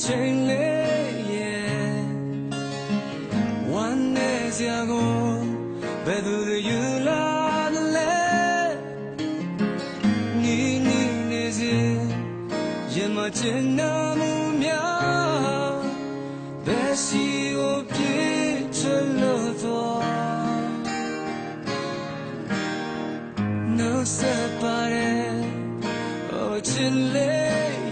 ချိန်လေးရဲ့ဝမ်းနေစရာကိုဘယ်သူတွေယူလာလဲနီနီနေစေရင်မချင်နာမှုများဘယ်စီကိုပြေချလို့တော့ No separate 哦，只累。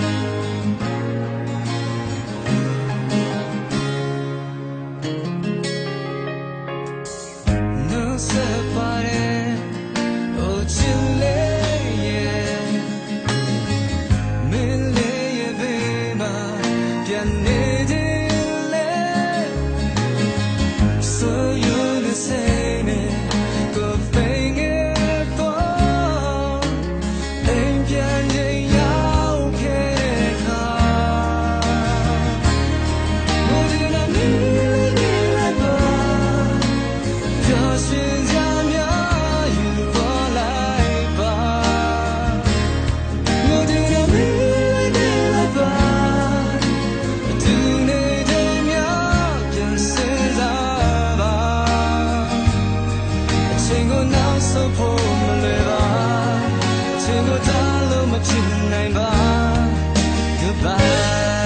ဆုံးဖို့မလွယ်ပါခြင်းကိုတားလို့မချင်နိုင်ပါ Goodbye